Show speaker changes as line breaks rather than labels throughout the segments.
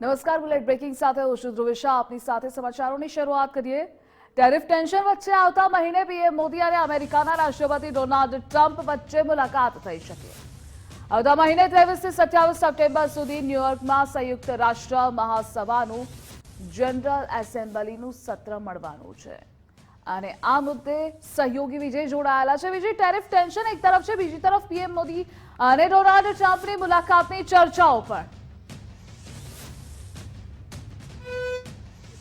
નમસ્કાર bullet breaking સાથે હું છું ધ્રુવિશા આપની સાથે સમાચારોની શરૂઆત કરીએ ટેરિફ ટેન્શન વચ્ચે આવતા મહિને પીએમ મોદી અને અમેરિકાના રાષ્ટ્રપતિ ડોનાલ્ડ ટ્રમ્પ વચ્ચે મુલાકાત થઈ શકે આવતા મહિને ત્રેવીસથી સત્યાવીસ સપ્ટેમ્બર સુધી ન્યુયોર્કમાં સંયુક્ત રાષ્ટ્ર મહાસભાનું જનરલ એસેમ્બલીનું સત્ર મળવાનું છે અને આ મુદ્દે સહયોગી વિજય જોડાયેલા છે વિજય ટેરિફ ટેન્શન એક તરફ છે બીજી તરફ પીએમ મોદી અને ડોનાલ્ડ ટ્રમ્પની મુલાકાતની ચર્ચાઓ પણ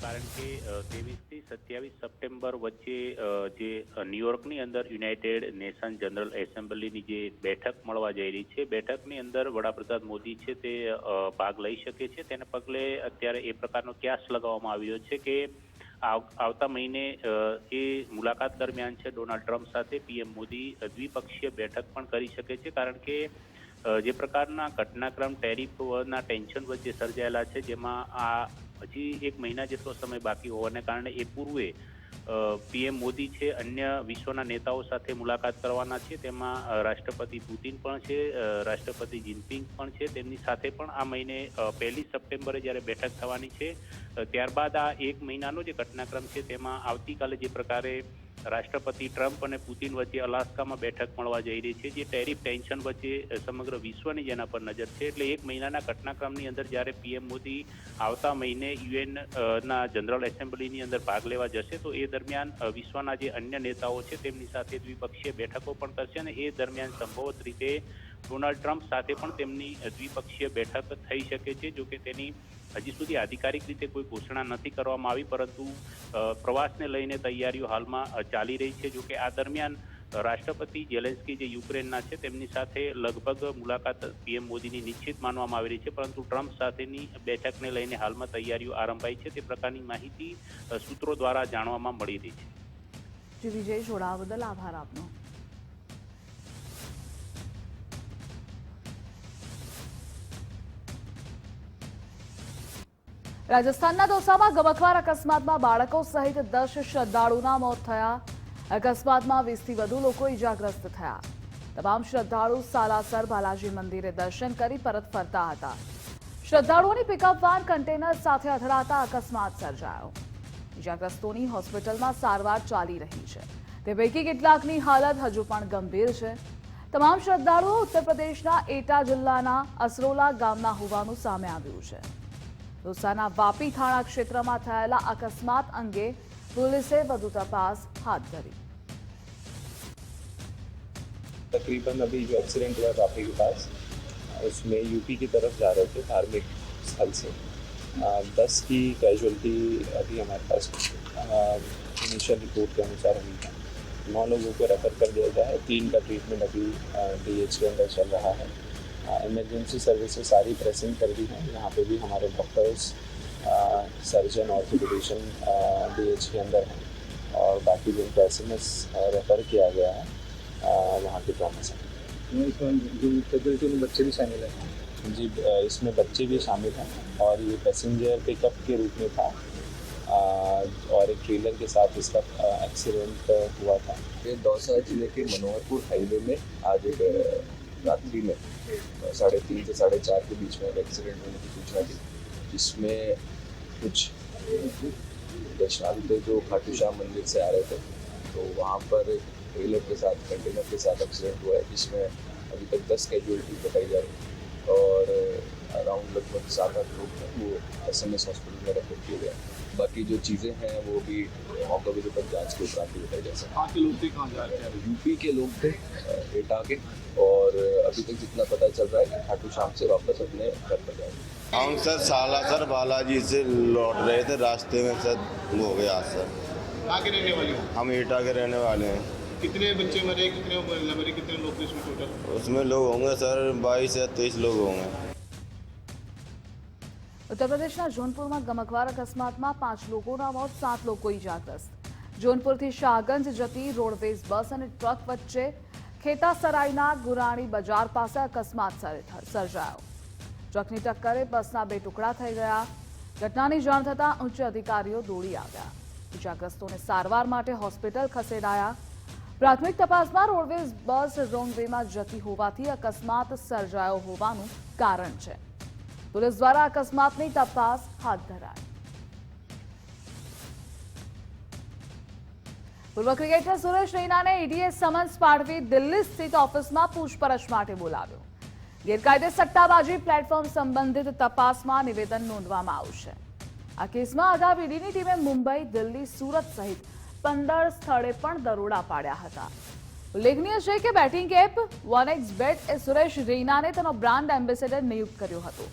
કારણ કે ત્રેવીસથી સત્યાવીસ સપ્ટેમ્બર વચ્ચે જે ન્યુયોર્કની અંદર યુનાઇટેડ નેશન જનરલ એસેમ્બલીની જે બેઠક મળવા જઈ રહી છે બેઠકની અંદર વડાપ્રધાન મોદી છે તે ભાગ લઈ શકે છે તેને પગલે અત્યારે એ પ્રકારનો ક્યાસ લગાવવામાં આવ્યો છે કે આવતા મહિને એ મુલાકાત દરમિયાન છે ડોનાલ્ડ ટ્રમ્પ સાથે પીએમ મોદી દ્વિપક્ષીય બેઠક પણ કરી શકે છે કારણ કે જે પ્રકારના ઘટનાક્રમ ટેરિફના ટેન્શન વચ્ચે સર્જાયેલા છે જેમાં આ હજી એક મહિના જેટલો સમય બાકી હોવાને કારણે એ પૂર્વે પીએમ મોદી છે અન્ય વિશ્વના નેતાઓ સાથે મુલાકાત કરવાના છે તેમાં રાષ્ટ્રપતિ પુતિન પણ છે રાષ્ટ્રપતિ જિનપિંગ પણ છે તેમની સાથે પણ આ મહિને પહેલી સપ્ટેમ્બરે જ્યારે બેઠક થવાની છે ત્યારબાદ આ એક મહિનાનો જે ઘટનાક્રમ છે તેમાં આવતીકાલે જે પ્રકારે રાષ્ટ્રપતિ ટ્રમ્પ અને પુતિન વચ્ચે અલાસ્કામાં બેઠક મળવા જઈ રહી છે જે ટેરિફ ટેન્શન વચ્ચે સમગ્ર વિશ્વની જેના પર નજર છે એટલે એક મહિનાના ઘટનાક્રમની અંદર જ્યારે પીએમ મોદી આવતા મહિને યુએનના જનરલ એસેમ્બલીની અંદર ભાગ લેવા જશે તો એ દરમિયાન વિશ્વના જે અન્ય નેતાઓ છે તેમની સાથે દ્વિપક્ષીય બેઠકો પણ કરશે અને એ દરમિયાન સંભવત રીતે ડોનાલ્ડ ટ્રમ્પ સાથે પણ તેમની દ્વિપક્ષીય બેઠક થઈ શકે છે જોકે તેની હજી સુધી આધિકારિક રીતે કોઈ ઘોષણા નથી કરવામાં આવી પરંતુ પ્રવાસને લઈને તૈયારીઓ હાલમાં ચાલી રહી છે જોકે આ દરમિયાન રાષ્ટ્રપતિ જેલેન્સ્કી જે યુક્રેનના છે તેમની સાથે લગભગ મુલાકાત પીએમ મોદીની નિશ્ચિત માનવામાં આવી રહી છે પરંતુ ટ્રમ્પ સાથેની બેઠકને લઈને હાલમાં તૈયારીઓ આરંભાઈ છે તે પ્રકારની માહિતી સૂત્રો દ્વારા જાણવામાં મળી રહી છે વિજય જોડાવા બદલ આભાર આપનો
રાજસ્થાનના દોસામાં ગમખવાર અકસ્માતમાં બાળકો સહિત દસ શ્રદ્ધાળુના મોત થયા અકસ્માતમાં વીસથી વધુ લોકો ઇજાગ્રસ્ત થયા તમામ શ્રદ્ધાળુ સાલાસર બાલાજી મંદિરે દર્શન કરી પરત ફરતા હતા શ્રદ્ધાળુઓની પિકઅપ વાન કન્ટેનર સાથે અથડાતા અકસ્માત સર્જાયો ઇજાગ્રસ્તોની હોસ્પિટલમાં સારવાર ચાલી રહી છે તે પૈકી કેટલાકની હાલત હજુ પણ ગંભીર છે તમામ શ્રદ્ધાળુઓ ઉત્તર પ્રદેશના એટા જિલ્લાના અસરોલા ગામના હોવાનું સામે આવ્યું છે દોસાના વાપી થાણા ક્ષેત્રમાં થયેલા અકસ્માત અંગે પોલીસે વધુ पास હાથ ધરી
तकरीबन अभी जो एक्सीडेंट हुआ राफी के पास उसमें यूपी की तरफ जा रहे थे धार्मिक स्थल से दस की कैजुअलिटी अभी हमारे पास इनिशियल रिपोर्ट के अनुसार हुई है नौ को रेफर कर दिया गया है तीन का ट्रीटमेंट अभी डी एच के अंदर चल रहा है इमरजेंसी सर्विसेज सारी प्रेसिंग कर दी हैं यहाँ पे भी हमारे डॉक्टर्स सर्जन और फिजिशन डी एच के अंदर हैं और बाकी जो एस रेफर किया गया है वहाँ के ट्रामा सेंटर बच्चे भी शामिल हैं जी इसमें बच्चे भी शामिल हैं और ये पैसेंजर पिकअप के रूप में था और एक ट्रेलर के साथ इसका एक्सीडेंट हुआ था ये दौसा जिले के मनोहरपुर हाईवे में आज एक रात्रि में साढ़े तीन से साढ़े चार के बीच में एक एक्सीडेंट होने की सूचना थी जिसमें कुछ दर्शनार्थी जो खाटू श्याम मंदिर से आ रहे थे तो वहाँ पर एक ट्रेलर के साथ कंटेनर के साथ एक्सीडेंट हुआ है जिसमें अभी तक दस कैजुअलिटी बताई जा रही है और अराउंड लगभग सात आठ लोग हैं वो एस एम एस हॉस्पिटल में रेफर किए गए बाकी जो चीज़ें हैं वो भी ऑन द वे जाँच के उपरांत ही बताई जा सकती लोग थे कहाँ जा रहे हैं यूपी के लोग थे एटा के और अभी तक जितना पता चल रहा है कि खाटू शाम से वापस अपने घर पर जाएंगे हम सर साला सर बालाजी से लौट रहे थे रास्ते में सर हो गया सर के रहने वाले हम ईटा के रहने वाले हैं कितने बच्चे मरे कितने मरे कितने लोग उसमें लोग होंगे सर बाईस या तेईस लोग होंगे
ઉત્તર પ્રદેશના જોનપુરમાં ગમખવાર અકસ્માતમાં પાંચ લોકોના મોત સાત લોકો ઇજાગ્રસ્ત જોનપુરથી શાહગંજ જતી રોડવેઝ બસ અને ટ્રક વચ્ચે ખેતાસરાયના ગુરાણી બજાર પાસે અકસ્માત સર્જાયો ટ્રકની ટક્કરે બસના બે ટુકડા થઈ ગયા ઘટનાની જાણ થતાં ઉચ્ચ અધિકારીઓ દોડી આવ્યા ઇજાગ્રસ્તોને સારવાર માટે હોસ્પિટલ ખસેડાયા પ્રાથમિક તપાસમાં રોડવેઝ બસ રોંગવેમાં જતી હોવાથી અકસ્માત સર્જાયો હોવાનું કારણ છે પોલીસ દ્વારા અકસ્માતની તપાસ હાથ ધરાઈ પૂર્વ ક્રિકેટર સુરેશ રૈનાને ઈડીએ સમન્સ પાઠવી દિલ્હી સ્થિત ઓફિસમાં પૂછપરછ માટે બોલાવ્યો ગેરકાયદે સટ્ટાબાજી પ્લેટફોર્મ સંબંધિત તપાસમાં નિવેદન નોંધવામાં આવશે આ કેસમાં અગાઉ ઈડીની ટીમે મુંબઈ દિલ્હી સુરત સહિત પંદર સ્થળે પણ દરોડા પાડ્યા હતા ઉલ્લેખનીય છે કે batting app one X bet એ સુરેશ રૈનાને તેનો બ્રાન્ડ એમ્બેસેડર નિયુક્ત કર્યો હતો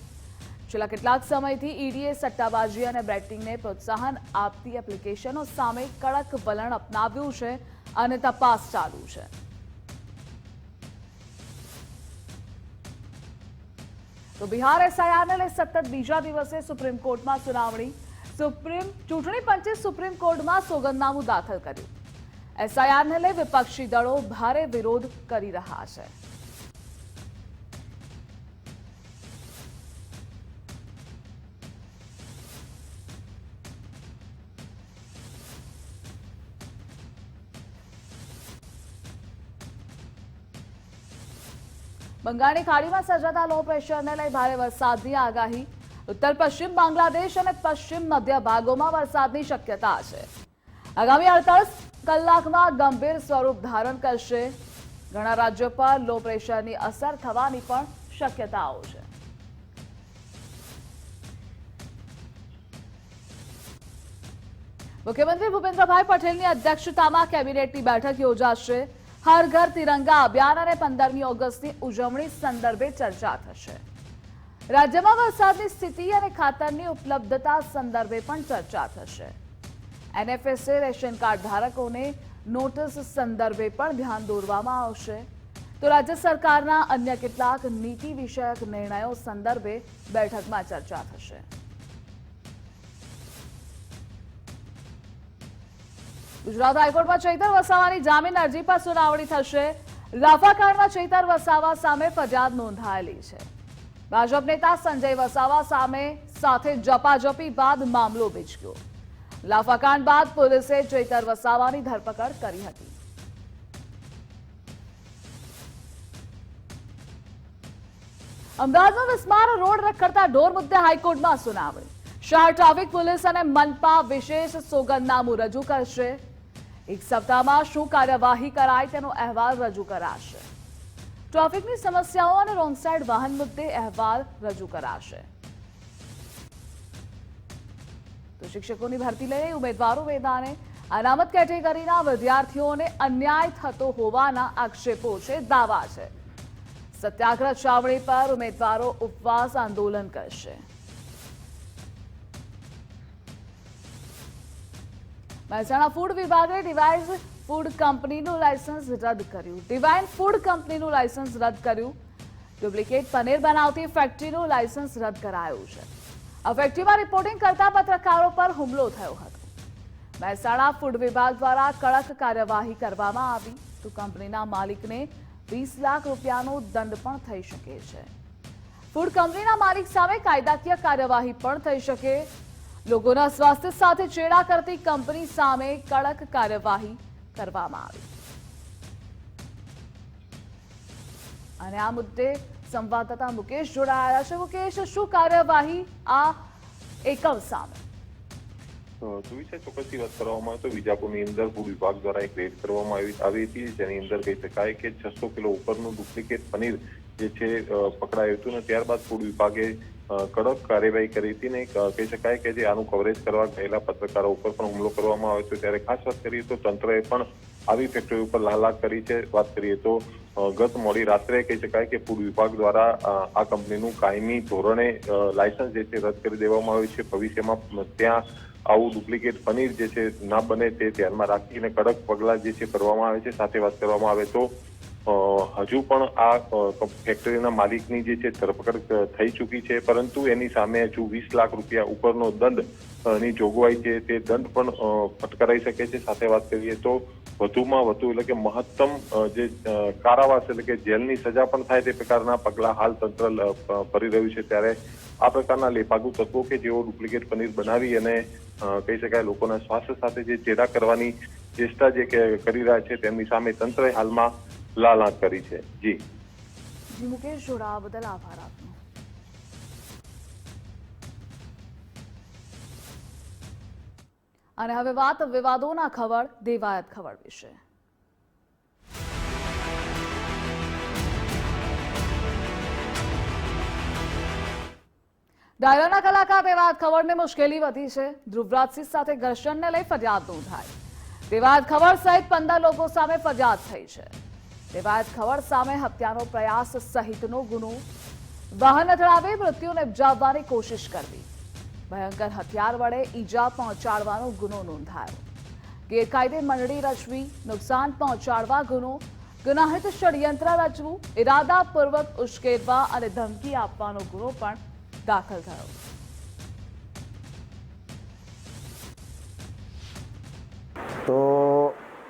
છેલ્લા કેટલાક સમયથી ઈડીએ સટ્ટાબાજી અને બેટિંગને પ્રોત્સાહન આપતી એપ્લિકેશનો સામે કડક વલણ અપનાવ્યું છે અને તપાસ ચાલુ છે તો બિહાર એસઆઈઆરને લઈ સતત બીજા દિવસે સુપ્રીમ કોર્ટમાં સુનાવણી સુપ્રીમ ચૂંટણી પંચે સુપ્રીમ કોર્ટમાં સોગંદનામું દાખલ કર્યું એસઆઈઆરને લઈ વિપક્ષી દળો ભારે વિરોધ કરી રહ્યા છે બંગાળની ખાડીમાં સર્જાતા લો પ્રેશરને લઈ ભારે વરસાદની આગાહી ઉત્તર પશ્ચિમ બાંગ્લાદેશ અને પશ્ચિમ મધ્ય ભાગોમાં વરસાદની શક્યતા છે આગામી અડતાલીસ કલાકમાં ગંભીર સ્વરૂપ ધારણ કરશે ઘણા રાજ્યો પર લો પ્રેશરની અસર થવાની પણ શક્યતાઓ છે મુખ્યમંત્રી ભૂપેન્દ્રભાઈ પટેલની અધ્યક્ષતામાં કેબિનેટની બેઠક યોજાશે હર ઘર તિરંગા અભિયાન અને પંદરમી ઓગસ્ટની ઉજવણી સંદર્ભે ચર્ચા થશે રાજ્યમાં વરસાદની સ્થિતિ અને ખાતરની ઉપલબ્ધતા સંદર્ભે પણ ચર્ચા થશે એનએફએસએ રેશન કાર્ડ ધારકોને નોટિસ સંદર્ભે પણ ધ્યાન દોરવામાં આવશે તો રાજ્ય સરકારના અન્ય કેટલાક નીતિ વિષયક નિર્ણયો સંદર્ભે બેઠકમાં ચર્ચા થશે ગુજરાત હાઈકોર્ટમાં ચૈતર વસાવાની જામીન અરજી પર સુનાવણી થશે લાફાકાંડમાં ચૈતર વસાવા સામે ફરિયાદ નોંધાયેલી છે ભાજપ નેતા સંજય વસાવા સામે સાથે જપાજપી બાદ મામલો વિચક્યો લાફાકાંડ બાદ પોલીસે ચૈતર વસાવાની ધરપકડ કરી હતી અમદાવાદમાં વિસ્માર રોડ રખડતા ઢોર મુદ્દે હાઈકોર્ટમાં સુનાવણી શહેર ટ્રાફિક પોલીસ અને મનપા વિશેષ સોગંદનામું રજૂ કરશે એક સપ્તાહમાં શું કાર્યવાહી કરાય તેનો અહેવાલ રજૂ કરાશે ટ્રાફિકની સમસ્યાઓ અને રોંગ વાહન મુદ્દે અહેવાલ રજૂ કરાશે તો શિક્ષકોની ભરતી લઈને ઉમેદવારો વેદાને અનામત કેટેગરીના વિદ્યાર્થીઓને અન્યાય થતો હોવાના આક્ષેપો છે દાવા છે સત્યાગ્રહ ચાવડી પર ઉમેદવારો ઉપવાસ આંદોલન કરશે મહેસાણા ફૂડ વિભાગે ડિવાઇઝ ફૂડ કંપનીનું લાયસન્સ રદ કર્યું ડિવાઇન ફૂડ કંપનીનું લાયસન્સ રદ કર્યું ડુપ્લિકેટ પનીર બનાવતી ફેક્ટરીનું લાયસન્સ રદ કરાયું છે આ ફેક્ટરીમાં રિપોર્ટિંગ કરતા પત્રકારો પર હુમલો થયો હતો મહેસાણા ફૂડ વિભાગ દ્વારા કડક કાર્યવાહી કરવામાં આવી તો કંપનીના માલિકને વીસ લાખ રૂપિયાનો દંડ પણ થઈ શકે છે ફૂડ કંપનીના માલિક સામે કાયદાકીય કાર્યવાહી પણ થઈ શકે લોકોના સ્વાસ્થ્ય સાથે ચેડા કરતી કંપની સામે કડક કાર્યવાહી કરવામાં આવી અને આ મુદ્દે સંવાદદાતા મુકેશ જોડાયા છે મુકેશ શું કાર્યવાહી આ એકમ સામે
જોઈ છે ચોક્કસથી વાત કરવામાં આવે તો વિજાપુરની અંદર ભૂ વિભાગ દ્વારા એક રેડ કરવામાં આવી આવી હતી જેની અંદર કહી શકાય કે છસો કિલો ઉપરનું ડુપ્લિકેટ પનીર જે છે પકડાયું હતું અને ત્યારબાદ ફૂડ વિભાગે કડક કાર્યવાહી કરી હતી ને કહી શકાય કે જે આનું કવરેજ કરવા ગયેલા પત્રકારો ઉપર પણ હુમલો કરવામાં આવ્યો છે ત્યારે ખાસ વાત કરીએ તો તંત્રએ પણ આવી ફેક્ટરી ઉપર લાલાક કરી છે વાત કરીએ તો ગત મોડી રાત્રે કહી શકાય કે પૂર વિભાગ દ્વારા આ કંપનીનું કાયમી ધોરણે લાયસન્સ જે છે રદ કરી દેવામાં આવ્યું છે ભવિષ્યમાં ત્યાં આવું ડુપ્લિકેટ પનીર જે છે ના બને તે ધ્યાનમાં રાખીને કડક પગલાં જે છે કરવામાં આવે છે સાથે વાત કરવામાં આવે તો હજુ પણ આ ફેક્ટરીના માલિકની જે છે ધરપકડ થઈ ચૂકી છે પરંતુ એની સામે હજુ વીસ લાખ રૂપિયા ઉપરનો દંડ ની જોગવાઈ છે તે દંડ પણ ફટકારાઈ શકે છે સાથે વાત કરીએ તો વધુમાં વધુ એટલે કે મહત્તમ જે કારાવાસ એટલે કે જેલની સજા પણ થાય તે પ્રકારના પગલાં હાલ તંત્ર ભરી રહ્યું છે ત્યારે આ પ્રકારના લેપાગુ તત્વો કે જેઓ ડુપ્લિકેટ પનીર બનાવી અને કહી શકાય લોકોના સ્વાસ્થ્ય સાથે જે ચેડા કરવાની ચેષ્ટા જે કરી રહ્યા છે તેમની સામે તંત્રએ હાલમાં લાલા કરી છે જી મુકેશ જોડાવા બદલ આભાર આપનો
અને હવે વાત વિવાદોના ખબર દેવાયત ખબર વિશે ડાયરાના કલાકાર દેવાયત ખબરને મુશ્કેલી વધી છે ધ્રુવરાજસિંહ સાથે ઘર્ષણને લઈ ફરિયાદ નોંધાઈ દેવાયત ખબર સહિત પંદર લોકો સામે ફરિયાદ થઈ છે રિવાયત ખબર સામે હત્યાનો પ્રયાસ સહિતનો ગુનો વાહન અથડાવી મૃત્યુને ઉપજાવવાની કોશિશ કરવી ભયંકર હથિયાર વડે ઈજા પહોંચાડવાનો ગુનો નોંધાયો ગેરકાયદે મંડળી રચવી નુકસાન પહોંચાડવા ગુનો ગુનાહિત ષડયંત્ર રચવું ઇરાદાપૂર્વક ઉશ્કેરવા અને ધમકી આપવાનો ગુનો પણ દાખલ થયો
તો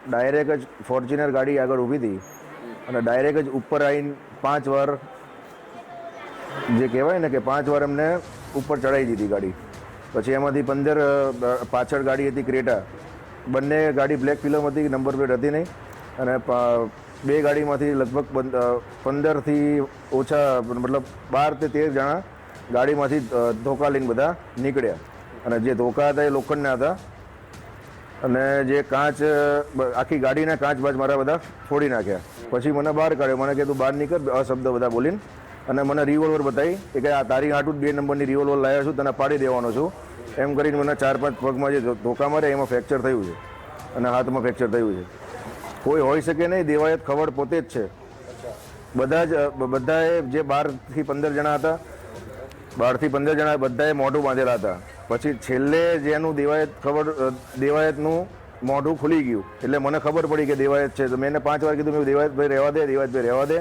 ડાયરેક્ટ જ ફોર્ચ્યુનર ગાડી આગળ ઊભી હતી અને ડાયરેક્ટ જ ઉપર આવીને પાંચ વાર જે કહેવાય ને કે પાંચ વાર એમને ઉપર ચડાવી દીધી ગાડી પછી એમાંથી પંદર પાછળ ગાડી હતી ક્રેટા બંને ગાડી બ્લેક ફિલ્મ હતી નંબર પ્લેટ હતી નહીં અને બે ગાડીમાંથી લગભગ પંદરથી ઓછા મતલબ બાર તે તેર જણા ગાડીમાંથી ધોકા લઈને બધા નીકળ્યા અને જે ધોકા હતા એ લોખંડના હતા અને જે કાચ આખી ગાડીના કાચ બાજ મારા બધા ફોડી નાખ્યા પછી મને બહાર કાઢ્યો મને તું બહાર નીકળ અશબ્દ બધા બોલીને અને મને રિવોલ્વર બતાવી કે આ તારી આટું બે નંબરની રિવોલ્વર લાવ્યા છું તને પાડી દેવાનો છું એમ કરીને મને ચાર પાંચ પગમાં જે ધોકા મારે એમાં ફ્રેક્ચર થયું છે અને હાથમાં ફ્રેક્ચર થયું છે કોઈ હોઈ શકે નહીં દેવાયત ખબર પોતે જ છે બધા જ બધાએ જે બારથી પંદર જણા હતા બારથી પંદર જણા બધાએ મોઢું બાંધેલા હતા પછી છેલ્લે જેનું દેવાયત ખબર દેવાયતનું મોઢું ખુલી ગયું એટલે મને ખબર પડી કે દેવાયત છે તો મેં એને પાંચ વાર કીધું મેં દેવાયતભાઈ રહેવા દે દેવાયતભાઈ રહેવા દે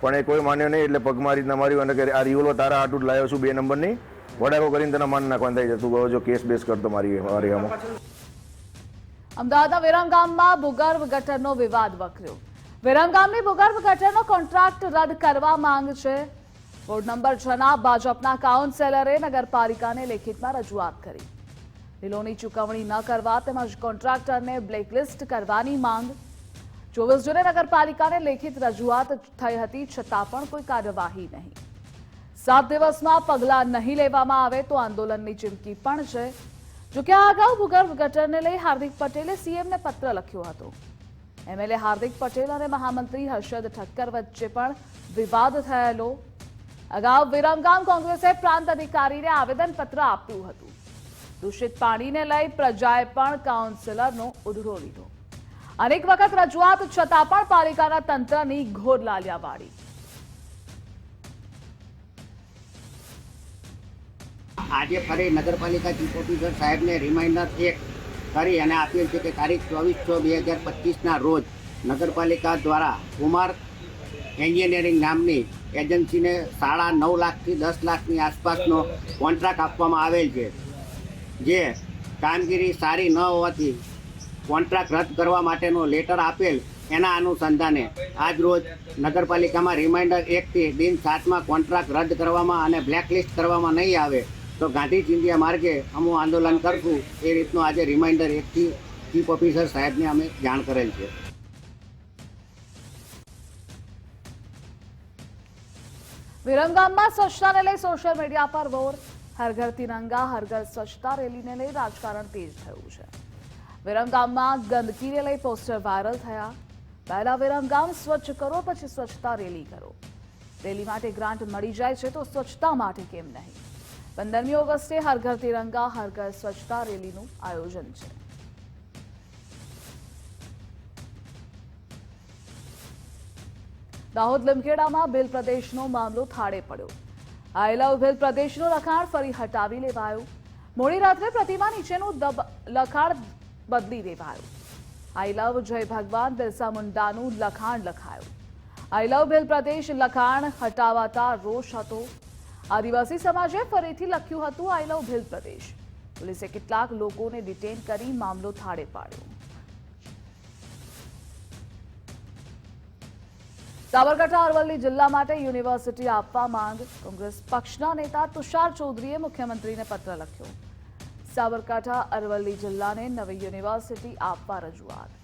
પણ એ કોઈ માન્યો નહીં એટલે પગ મારી માર્યું અને આ રીવલો તારા આટું લાવ્યો છું બે નંબરની વડાકો કરીને તને માન નાખવાનું થઈ જતું ગયો જો કેસ બેસ કરતો મારી મારી આમાં
અમદાવાદના વિરમગામમાં ભૂગર્ભ ગટરનો વિવાદ વકર્યો વિરમગામની ભૂગર્ભ ગટરનો કોન્ટ્રાક્ટ રદ કરવા માંગ છે વોર્ડ નંબર છના ભાજપના કાઉન્સેલરે નગરપાલિકાને લેખિતમાં રજૂઆત કરી બિલોની ચૂકવણી ન કરવા તેમજ કોન્ટ્રાક્ટરને બ્લેકલિસ્ટ કરવાની માંગ ચોવીસ જૂને નગરપાલિકાને લેખિત રજૂઆત થઈ હતી છતાં પણ કોઈ કાર્યવાહી નહીં સાત દિવસમાં પગલાં નહીં લેવામાં આવે તો આંદોલનની ચીમકી પણ છે જોકે આ અગાઉ ભૂગર્ભ ગટરને લઈ હાર્દિક પટેલે સીએમને પત્ર લખ્યો હતો એમએલએ હાર્દિક પટેલ અને મહામંત્રી હર્ષદ ઠક્કર વચ્ચે પણ વિવાદ થયેલો અગાઉ વિરમગામ કોંગ્રેસે પ્રાંત અધિકારીને આવેદનપત્ર આપ્યું હતું દૂષિત પાણીને લઈ પ્રજાએ પણ કાઉન્સિલરનો ઉધડો લીધો અનેક વખત રજૂઆત છતાં પણ પાલિકાના તંત્રની ઘોર લાલિયા વાળી
આજે ફરી નગરપાલિકા ચીફ ઓફિસર સાહેબને રિમાઇન્ડર એક કરી અને આપેલ છે કે તારીખ ચોવીસ છ બે હજાર પચીસના રોજ નગરપાલિકા દ્વારા કુમાર એન્જિનિયરિંગ નામની એજન્સીને સાડા નવ લાખથી દસ લાખની આસપાસનો કોન્ટ્રાક્ટ આપવામાં આવેલ છે જે કામગીરી સારી ન હોવાથી કોન્ટ્રાક્ટ રદ કરવા માટેનો લેટર આપેલ એના અનુસંધાને આજ રોજ નગરપાલિકામાં રિમાઇન્ડર એકથી દિન સાતમાં કોન્ટ્રાક્ટ રદ કરવામાં અને બ્લેકલિસ્ટ કરવામાં નહીં આવે તો ગાંધી ચિંધિયા માર્ગે અમુ આંદોલન કરશું એ રીતનું આજે રિમાઇન્ડર એકથી ચીફ ઓફિસર સાહેબને અમે જાણ કરેલ છે
વિરમગામમાં સ્વચ્છતાને લઈ સોશિયલ મીડિયા પર બોર હર ઘર તિરંગા હર ઘર સ્વચ્છતા રેલીને લઈ રાજકારણ તેજ થયું છે વિરમગામમાં ગંદકીને લઈ પોસ્ટર વાયરલ થયા પહેલા વિરમગામ સ્વચ્છ કરો પછી સ્વચ્છતા રેલી કરો રેલી માટે ગ્રાન્ટ મળી જાય છે તો સ્વચ્છતા માટે કેમ નહીં પંદરમી ઓગસ્ટે હર ઘર તિરંગા હર ઘર સ્વચ્છતા રેલીનું આયોજન છે દાહોદ લીમખેડામાં બિલ પ્રદેશનો મામલો થાળે પડ્યો આયેલા ઉભેલ પ્રદેશનું લખાણ ફરી હટાવી લેવાયું મોડી રાત્રે પ્રતિમા નીચેનું લખાણ બદલી દેવાયું આઈ લવ જય ભગવાન બિરસા મુંડાનું લખાણ લખાયું આઈ લવ ભેલ પ્રદેશ લખાણ હટાવાતા રોષ હતો આદિવાસી સમાજે ફરીથી લખ્યું હતું આઈ લવ ભેલ પ્રદેશ પોલીસે કેટલાક લોકોને ડિટેન કરી મામલો થાળે પાડ્યો સાબરકાંઠા અરવલ્લી જિલ્લા માટે યુનિવર્સિટી આપવા માંગ કોંગ્રેસ પક્ષના નેતા તુષાર ચૌધરીએ મુખ્યમંત્રીને પત્ર લખ્યો સાબરકાંઠા અરવલ્લી જિલ્લાને નવી યુનિવર્સિટી આપવા રજૂઆત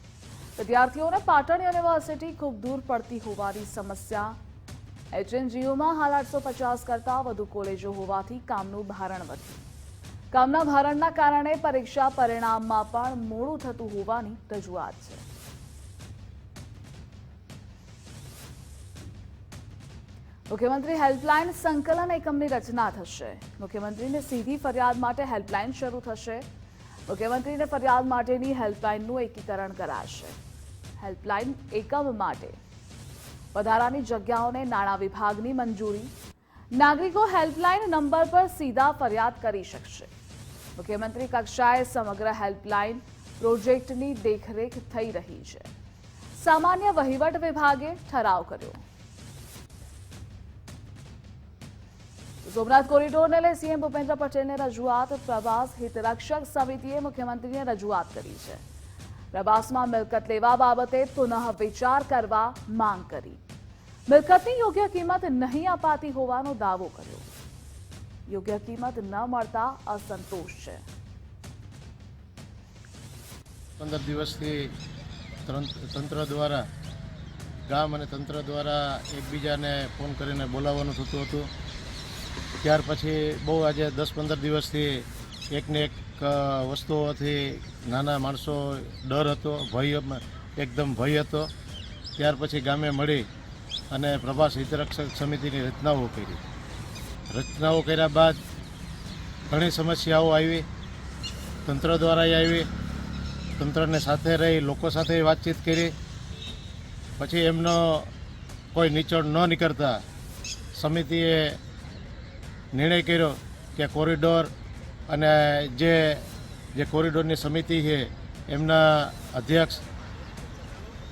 વિદ્યાર્થીઓને પાટણ યુનિવર્સિટી ખૂબ દૂર પડતી હોવાની સમસ્યા એચએનજીયુમાં હાલ આઠસો પચાસ કરતાં વધુ કોલેજો હોવાથી કામનું ભારણ વધ્યું કામના ભારણના કારણે પરીક્ષા પરિણામમાં પણ મોડું થતું હોવાની રજૂઆત છે મુખ્યમંત્રી હેલ્પલાઇન સંકલન એકમની રચના થશે મુખ્યમંત્રીને સીધી ફરિયાદ માટે હેલ્પલાઇન શરૂ થશે મુખ્યમંત્રીને ફરિયાદ માટેની હેલ્પલાઇનનું એકીકરણ કરાશે હેલ્પલાઇન એકમ માટે વધારાની જગ્યાઓને નાણાં વિભાગની મંજૂરી નાગરિકો હેલ્પલાઇન નંબર પર સીધા ફરિયાદ કરી શકશે મુખ્યમંત્રી કક્ષાએ સમગ્ર હેલ્પલાઇન પ્રોજેક્ટની દેખરેખ થઈ રહી છે સામાન્ય વહીવટ વિભાગે ઠરાવ કર્યો સોમનાથ કોરિડોરને લઈ સીએમ ભૂપેન્દ્ર પટેલને રજૂઆત પ્રવાસ હિતરક્ષક સમિતિએ મુખ્યમંત્રીને રજૂઆત કરી છે પ્રવાસમાં મિલકત લેવા બાબતે પુનઃ વિચાર કરવા માંગ કરી મિલકતની યોગ્ય કિંમત નહીં અપાતી હોવાનો દાવો કર્યો યોગ્ય કિંમત ન મળતા અસંતોષ છે
પંદર દિવસથી તંત્ર દ્વારા ગામ અને તંત્ર દ્વારા એકબીજાને ફોન કરીને બોલાવવાનું થતું હતું ત્યાર પછી બહુ આજે દસ પંદર દિવસથી એકને એક વસ્તુઓથી નાના માણસો ડર હતો ભય એકદમ ભય હતો ત્યાર પછી ગામે મળી અને પ્રભાસ હિતરક્ષક સમિતિની રચનાઓ કરી રચનાઓ કર્યા બાદ ઘણી સમસ્યાઓ આવી તંત્ર દ્વારા આવી તંત્રને સાથે રહી લોકો સાથે વાતચીત કરી પછી એમનો કોઈ નીચોડ ન નીકળતા સમિતિએ નિર્ણય કર્યો કે કોરિડોર અને જે જે કોરિડોરની સમિતિ છે એમના અધ્યક્ષ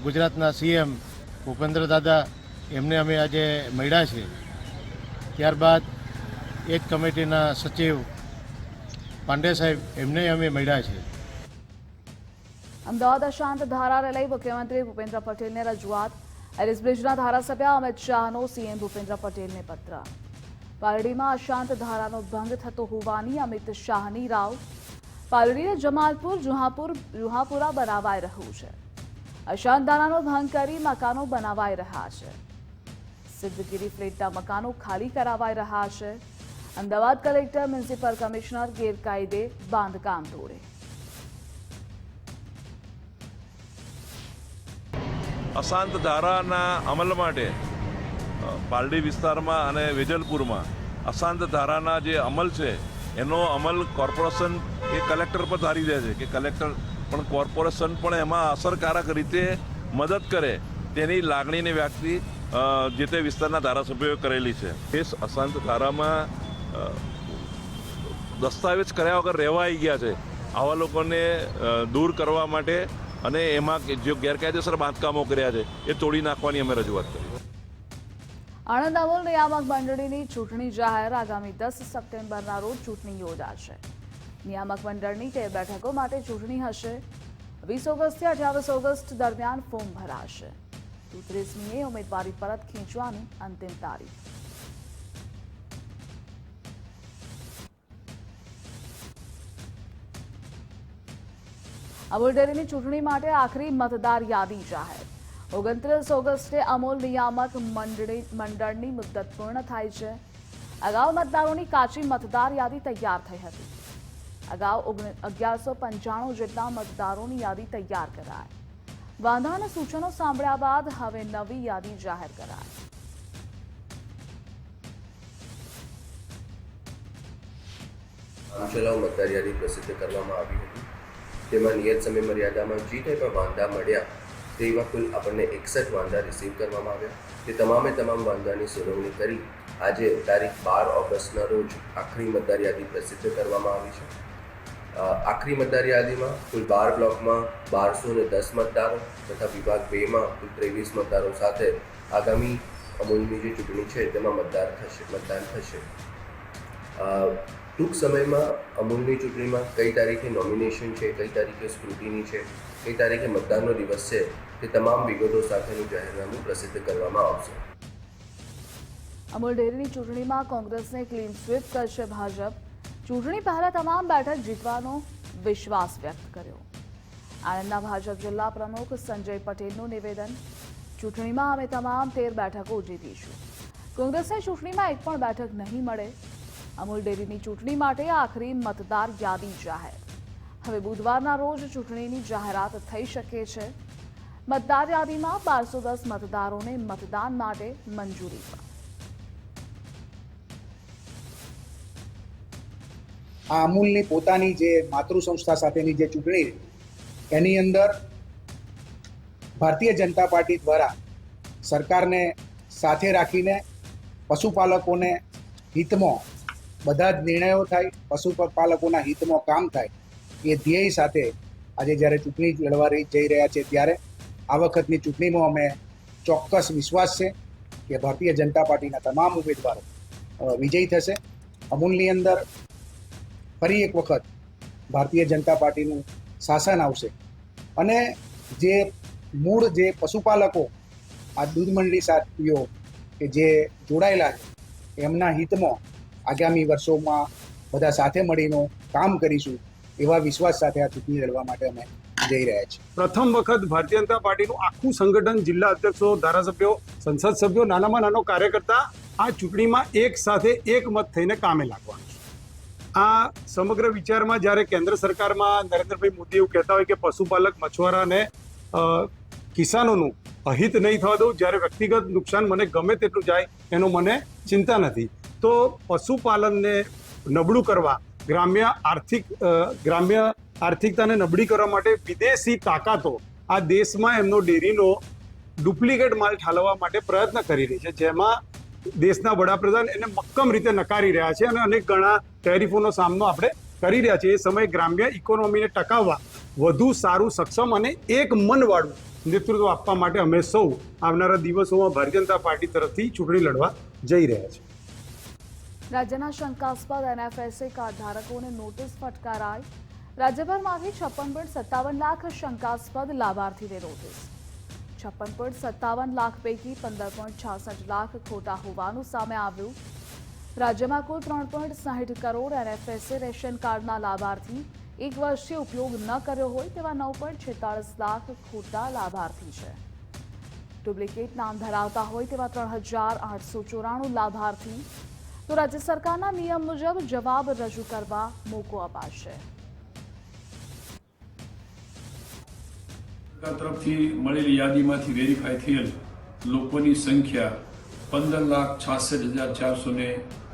ગુજરાતના સીએમ ભૂપેન્દ્ર દાદા એમને અમે આજે મળ્યા છે ત્યારબાદ એ જ કમિટીના સચિવ પાંડે સાહેબ એમને અમે મળ્યા છે
અમદાવાદ અશાંત ધારાને લઈ મુખ્યમંત્રી ભૂપેન્દ્ર પટેલને રજૂઆત એરિસબ્રિજના ધારાસભ્ય અમિત શાહનો સીએમ ભૂપેન્દ્ર પટેલને પત્ર પાલડીમાં અશાંત ધારાનો ભંગ થતો હોવાની અમિત શાહની રાવ પારડીને જમાલપુર જુહાપુર જુહાપુરા બનાવાઈ રહ્યું છે અશાંત ધારાનો ભંગ કરી મકાનો બનાવાઈ રહ્યા છે સિદ્ધગીરી ફ્લેટના મકાનો ખાલી કરાવાઈ રહ્યા છે અમદાવાદ કલેક્ટર મ્યુનિસિપલ કમિશનર ગેરકાયદે બાંધકામ તોડે
અશાંત ધારાના અમલ માટે પારડી વિસ્તારમાં અને વેજલપુરમાં અશાંત ધારાના જે અમલ છે એનો અમલ કોર્પોરેશન એ કલેક્ટર પર ધારી દે છે કે કલેક્ટર પણ કોર્પોરેશન પણ એમાં અસરકારક રીતે મદદ કરે તેની લાગણીની વ્યક્તિ જે તે વિસ્તારના ધારાસભ્યોએ કરેલી છે કેસ અશાંત ધારામાં દસ્તાવેજ કર્યા વગર રહેવા આવી ગયા છે આવા લોકોને દૂર કરવા માટે અને એમાં જે ગેરકાયદેસર બાંધકામો કર્યા છે એ તોડી નાખવાની અમે રજૂઆત કરી
આણંદ અમૂલ નિયામક મંડળીની ચૂંટણી જાહેર આગામી દસ સપ્ટેમ્બરના રોજ ચૂંટણી યોજાશે નિયામક મંડળની તે બેઠકો માટે ચૂંટણી હશે વીસ ઓગસ્ટથી અઠ્યાવીસ ઓગસ્ટ દરમિયાન ફોર્મ ભરાશે ત્રીસમીએ ઉમેદવારી પરત ખેંચવાની અંતિમ તારીખ અમૂલ ડેરીની ચૂંટણી માટે આખરી મતદાર યાદી જાહેર ઓગણત્રીસ ઓગસ્ટે અમૂલ નિયામક મંડળી મંડળની મુદત પૂર્ણ થાય છે અગાઉ મતદારોની કાચી મતદાર યાદી તૈયાર થઈ હતી અગાઉ અગિયારસો પંચાણું જેટલા મતદારોની યાદી તૈયાર કરાય વાંધાના સૂચનો સાંભળ્યા બાદ હવે નવી યાદી જાહેર કરાય
પૂછેલાઓ મતદાર યાદી પ્રસિદ્ધ કરવામાં આવી હતી તેમાં નિયત સમય મર્યાદામાં જી ટાઈપમાં વાંધા મળ્યા તે કુલ આપણને એકસઠ વાંધા રિસીવ કરવામાં આવ્યા તે તમામે તમામ વાંધાની સુરવણી કરી આજે તારીખ બાર ઓગસ્ટના રોજ આખરી મતદાર યાદી પ્રસિદ્ધ કરવામાં આવી છે આખરી મતદાર યાદીમાં કુલ બાર બ્લોકમાં બારસો ને દસ મતદારો તથા વિભાગ બેમાં કુલ ત્રેવીસ મતદારો સાથે આગામી અમૂલની જે ચૂંટણી છે તેમાં મતદાર થશે મતદાન થશે ટૂંક સમયમાં અમૂલની ચૂંટણીમાં કઈ તારીખે નોમિનેશન છે કઈ તારીખે સ્ક્રુટિની છે કઈ તારીખે મતદાનનો દિવસ છે તે તમામ વિગતો સાથેનું જાહેરનામું પ્રસિદ્ધ કરવામાં આવશે
અમૂલ ડેરીની ચૂંટણીમાં કોંગ્રેસને ક્લીન સ્વીપ કરશે ભાજપ ચૂંટણી પહેલા તમામ બેઠક જીતવાનો વિશ્વાસ વ્યક્ત કર્યો આણંદના ભાજપ જિલ્લા પ્રમુખ સંજય પટેલનું નિવેદન ચૂંટણીમાં અમે તમામ તેર બેઠકો જીતીશું કોંગ્રેસને ચૂંટણીમાં એક પણ બેઠક નહીં મળે અમૂલ ડેરીની ચૂંટણી માટે આખરી મતદાર યાદી જાહેર હવે બુધવારના રોજ ચૂંટણીની જાહેરાત થઈ શકે છે મતદાર યાદીમાં બારસો દસ મતદારોને મતદાન માટે મંજૂરી
આ અમૂલની પોતાની જે માતૃ સંસ્થા સાથેની જે ચૂંટણી એની અંદર ભારતીય જનતા પાર્ટી દ્વારા સરકારને સાથે રાખીને પશુપાલકોને હિતમાં બધા જ નિર્ણયો થાય પશુપાલકોના હિતમાં કામ થાય એ ધ્યેય સાથે આજે જ્યારે ચૂંટણી લડવા જઈ રહ્યા છે ત્યારે આ વખતની ચૂંટણીમાં અમે ચોક્કસ વિશ્વાસ છે કે ભારતીય જનતા પાર્ટીના તમામ ઉમેદવારો વિજયી થશે અમૂલની અંદર ફરી એક વખત ભારતીય જનતા પાર્ટીનું શાસન આવશે અને જે મૂળ જે પશુપાલકો આ દૂધ મંડળી સાથીઓ કે જે જોડાયેલા છે એમના હિતમાં આગામી વર્ષોમાં બધા સાથે મળીને કામ કરીશું એવા વિશ્વાસ સાથે આ ચૂંટણી લડવા માટે અમે જઈ રહ્યા છે પ્રથમ વખત ભારતીય જનતા પાર્ટીનું આખું સંગઠન જિલ્લા અધ્યક્ષો ધારાસભ્યો સંસદ સભ્યો નાનામાં નાનો કાર્યકર્તા આ ચૂંટણીમાં એક સાથે એક મત થઈને કામે લાગવાનું આ સમગ્ર વિચારમાં જ્યારે કેન્દ્ર સરકારમાં નરેન્દ્રભાઈ મોદી એવું કહેતા હોય કે પશુપાલક મછુઆરાને કિસાનોનું અહિત નહીં થવા દઉં જ્યારે વ્યક્તિગત નુકસાન મને ગમે તેટલું જાય એનો મને ચિંતા નથી તો પશુપાલનને નબળું કરવા ગ્રામ્ય આર્થિક ગ્રામ્ય આર્થિકતાને નબળી કરવા માટે વિદેશી તાકાતો આ દેશમાં એમનો ડેરીનો ડુપ્લિકેટ માલ ઠાલવવા માટે પ્રયત્ન કરી રહી છે જેમાં દેશના વડાપ્રધાન એને મક્કમ રીતે નકારી રહ્યા છે અને અનેક ઘણા ટેરિફોનો સામનો આપણે કરી રહ્યા છીએ એ સમયે ગ્રામ્ય ઇકોનોમીને ટકાવવા વધુ સારું સક્ષમ અને એક મનવાળું નેતૃત્વ આપવા માટે અમે સૌ આવનારા દિવસોમાં ભારતીય જનતા પાર્ટી તરફથી ચૂંટણી લડવા જઈ રહ્યા છીએ
રાજ્યના શંકાસ્પદ એનએફએસએ કાર્ડ ધારકોને નોટિસ ફટકારાઈ રાજ્યભરમાંથી છપ્પન પોઈન્ટ સત્તાવન લાખ શંકાસ્પદ લાભાર્થીને નોટિસ છપ્પન પોઈન્ટ સત્તાવન લાખ પૈકી પંદર પોઈન્ટ છાસઠ લાખ ખોટા હોવાનું સામે આવ્યું રાજ્યમાં કુલ ત્રણ પોઈન્ટ સાહીઠ કરોડ એનએફએસએ રેશન કાર્ડના લાભાર્થી એક વર્ષથી ઉપયોગ ન કર્યો હોય તેવા નવ પોઈન્ટ છેતાળીસ લાખ ખોટા લાભાર્થી છે ડુપ્લિકેટ નામ ધરાવતા હોય તેવા ત્રણ હજાર આઠસો ચોરાણું લાભાર્થી તો રાજ્ય સરકારના નિયમ મુજબ જવાબ રજૂ કરવા મોકો અપાશે
તરફથી મળેલી યાદીમાંથી વેરીફાઈ થયેલ લોકોની સંખ્યા પંદર લાખ છાસઠ હજાર ચારસો ને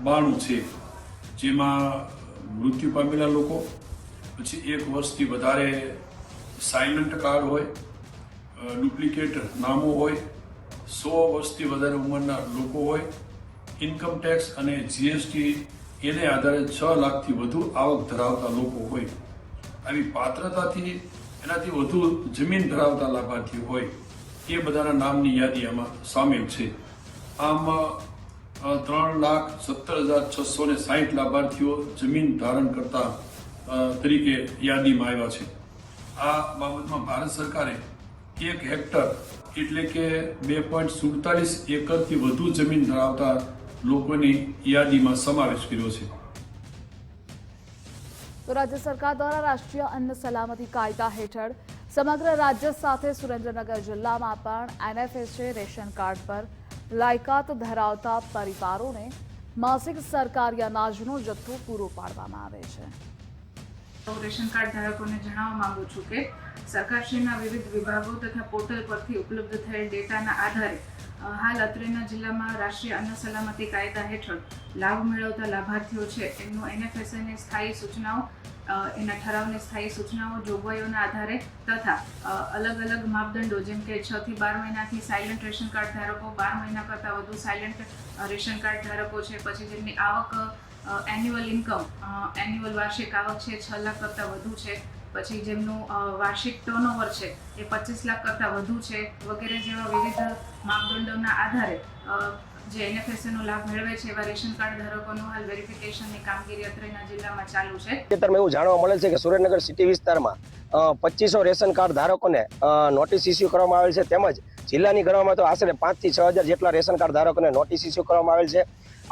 બાણું છે જેમાં મૃત્યુ પામેલા લોકો પછી એક વર્ષથી વધારે સાયલન્ટ કાર્ડ હોય ડુપ્લિકેટ નામો હોય સો વર્ષથી વધારે ઉંમરના લોકો હોય ઇન્કમ ટેક્સ અને જીએસટી એને આધારે છ લાખથી વધુ આવક ધરાવતા લોકો હોય આવી પાત્રતાથી એનાથી વધુ જમીન ધરાવતા લાભાર્થી હોય એ બધાના નામની યાદી આમાં સામેલ છે આમાં ત્રણ લાખ સત્તર હજાર છસો ને સાહીઠ લાભાર્થીઓ જમીન ધારણ કરતા તરીકે યાદીમાં આવ્યા છે આ બાબતમાં ભારત સરકારે એક હેક્ટર એટલે કે બે પોઈન્ટ સુડતાલીસ એકરથી વધુ જમીન ધરાવતા લોકોની યાદીમાં સમાવેશ કર્યો છે
તો રાજ્ય સરકાર દ્વારા રાષ્ટ્રીય અન્ન સલામતી કાયદા હેઠળ સમગ્ર રાજ્ય સાથે સુરેન્દ્રનગર જિલ્લામાં પણ એનએફએસએ રેશન કાર્ડ પર લાયકાત ધરાવતા પરિવારોને માસિક સરકારી અનાજનો જથ્થો પૂરો પાડવામાં આવે છે રેશન કાર્ડ ધારકોને જણાવવા માંગુ છું કે સરકારશ્રીના વિવિધ વિભાગો તથા પોર્ટલ પરથી ઉપલબ્ધ થયેલ ડેટાના આધારે હાલ અત્રેના જિલ્લામાં રાષ્ટ્રીય અન્ન સલામતી કાયદા હેઠળ લાભ મેળવતા લાભાર્થીઓ છે એમનું એનએફએસએની સ્થાયી સૂચનાઓ એના ઠરાવને સ્થાયી સૂચનાઓ જોગવાઈઓના આધારે તથા અલગ અલગ માપદંડો જેમ કે છ થી બાર મહિનાથી સાયલન્ટ રેશન કાર્ડ ધારકો બાર મહિના કરતાં વધુ સાયલન્ટ રેશન કાર્ડ ધારકો છે પછી જેમની આવક એન્યુઅલ ઇન્કમ એન્યુઅલ વાર્ષિક આવક છે છ લાખ કરતાં વધુ છે પછી જેમનું વાર્ષિક ટર્નઓવર છે એ પચીસ લાખ કરતાં વધુ છે વગેરે જેવા વિવિધ માપદંડોના આધારે જે એનએફએસએનો લાભ મેળવે છે એવા રેશન કાર્ડ ધારકોનું હાલ વેરિફિકેશનની કામગીરી અત્રેના જિલ્લામાં ચાલુ છે ખેતરમાં એવું જાણવા મળે છે કે સુરેન્દ્રનગર સિટી વિસ્તારમાં પચીસો રેશન કાર્ડ ધારકોને નોટિસ ઇસ્યુ કરવામાં આવેલ છે તેમજ જિલ્લાની ગણવામાં તો આશરે પાંચથી છ હજાર જેટલા રેશન કાર્ડ ધારકોને નોટિસ ઇસ્યુ કરવામાં આવેલ છે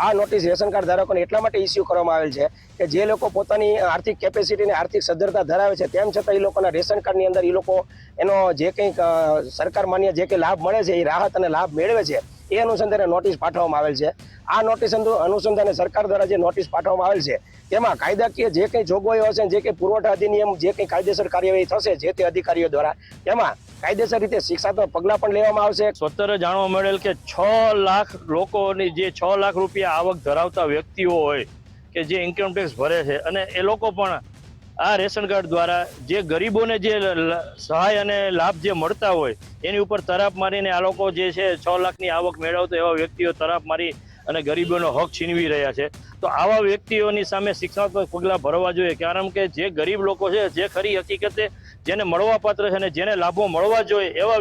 આ નોટિસ રેશન કાર્ડ ધારકોને એટલા માટે ઇસ્યુ કરવામાં આવેલ છે કે જે લોકો પોતાની આર્થિક કેપેસિટી અને આર્થિક સદ્ધરતા ધરાવે છે તેમ છતાં એ લોકોના રેશન કાર્ડની અંદર એ લોકો એનો જે કંઈક સરકાર માન્ય જે કંઈ લાભ મળે છે એ રાહત અને લાભ મેળવે છે એ અનુસંધાને નોટિસ પાઠવવામાં આવેલ છે આ નોટિસ અનુસંધાને સરકાર દ્વારા જે નોટિસ પાઠવવામાં આવેલ છે તેમાં કાયદાકીય જે કંઈ જોગવાઈઓ હશે જે કંઈ પુરવઠા અધિનિયમ જે કંઈ કાયદેસર કાર્યવાહી થશે જે તે અધિકારીઓ દ્વારા તેમાં કાયદેસર રીતે શિક્ષાત્મક પગલાં પણ લેવામાં આવશે સ્વતંત્ર જાણવા મળેલ કે છ લાખ લોકોની જે છ લાખ રૂપિયા આવક ધરાવતા વ્યક્તિઓ હોય કે જે ઇન્કમટેક્સ ભરે છે અને એ લોકો પણ આ રેશન કાર્ડ દ્વારા જે ગરીબોને જે સહાય અને લાભ જે મળતા હોય એની ઉપર તરાપ મારીને આ લોકો જે છે છ લાખની આવક મેળવતો એવા વ્યક્તિઓ તરાપ મારી અને ગરીબોનો હક છીનવી રહ્યા છે તો આવા વ્યક્તિઓની સામે શિક્ષાત્મક પગલાં ભરવા જોઈએ કારણ કે જે ગરીબ લોકો છે જે ખરી હકીકતે જેને મળવા પાત્ર છે અને જેને લાભો મળવા જોઈએ એવા